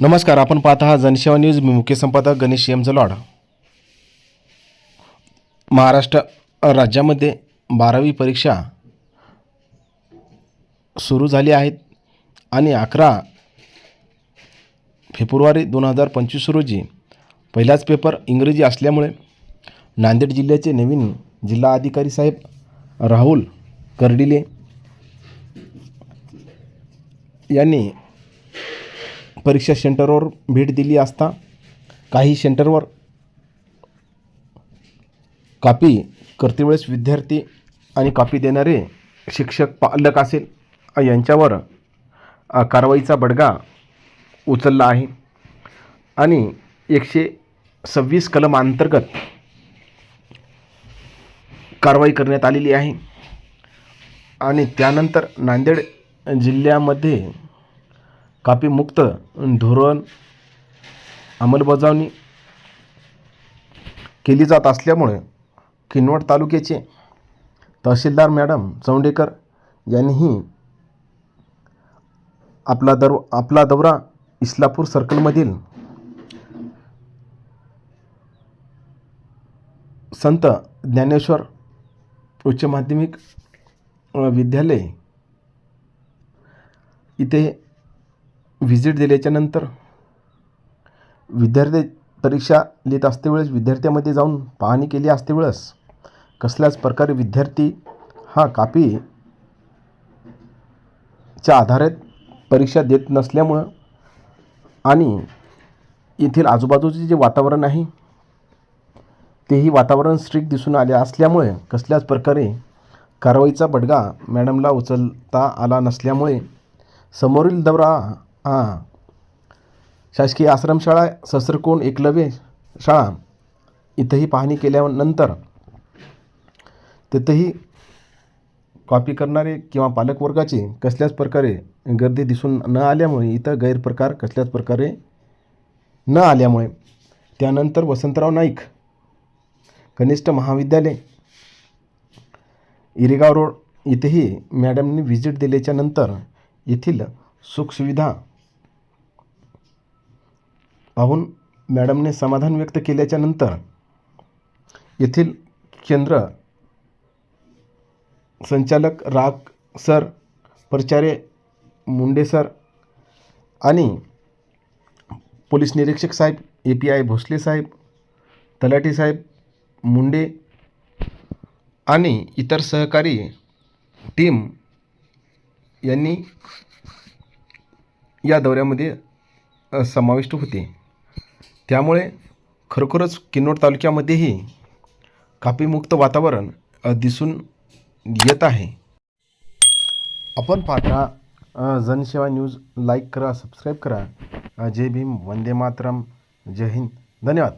नमस्कार आपण पाहत आहात जनसेवा न्यूज. मी मुख्य संपादक गणेश एम जलवाड. महाराष्ट्र राज्यामध्ये बारावी परीक्षा सुरू झाली आहेत आणि अकरा फेब्रुवारी दोन हजार पंचवीस रोजी पहिलाच पेपर इंग्रजी असल्यामुळे नांदेड जिल्ह्याचे नवीन जिल्हा अधिकारी साहेब राहुल कर्डिले यांनी परीक्षा सेंटरवर भेट दिली असता काही सेंटरवर कापी करतेवेळेस विद्यार्थी आणि कापी देणारे शिक्षक पालक असेल यांच्यावर कारवाईचा बडगा उचलला आहे. आणि एकशे सव्वीस कलम अंतर्गत कारवाई करण्यात आलेली आहे. आणि त्यानंतर नांदेड जिल्ह्यामध्ये कापीमुक्त धोरण अंमलबजावणी केली जात असल्यामुळे किनवट तालुक्याचे तहसीलदार मॅडम चौंडेकर यांनीही आपला दर आपला दौरा इस्लापूर सर्कलमधील संत ज्ञानेश्वर उच्च माध्यमिक विद्यालय इथे व्हिजिट दिल्याच्यानंतर विद्यार्थी परीक्षा लिहित असते वेळेस विद्यार्थ्यामध्ये जाऊन पाहणी केली असते वेळेस कसल्याच प्रकारे विद्यार्थी हा कापीच्या आधारे परीक्षा देत नसल्यामुळं आणि येथील आजूबाजूचे जे वातावरण आहे तेही वातावरण स्ट्रिक्ट दिसून आले असल्यामुळे कसल्याच प्रकारे कारवाईचा बडगा मॅडमला उचलता आला नसल्यामुळे समोरील दौरा हां. शासकीय आश्रमशाळा सहस्रकोण एकलव्य शाळा इथंही पाहणी केल्यानंतर तिथंही कॉपी करणारे किंवा पालकवर्गाचे कसल्याच प्रकारे गर्दी दिसून न आल्यामुळे इथं गैरप्रकार कसल्याच प्रकारे न आल्यामुळे त्यानंतर वसंतराव नाईक कनिष्ठ महाविद्यालय इरेगाव रोड इथेही मॅडमनी व्हिजिट दिल्याच्यानंतर येथील सुखसुविधा पाहून मॅडमने समाधान व्यक्त केल्याच्यानंतर येथील केंद्र संचालक राग सर परचारे मुंडे सर आणि पोलीस निरीक्षक साहेब ए पी आय भोसले साहेब तलाठी साहेब मुंडे आणि इतर सहकारी टीम यांनी या दौऱ्यामध्ये समाविष्ट होते. त्यामुळे खरोखरच किन्नौर तालुक्यामध्येही कापीमुक्त वातावरण दिसून येत आहे. आपण पाहता जनसेवा न्यूज लाईक करा सबस्क्राईब करा. जय भीम वंदे मातरम जय हिंद. धन्यवाद.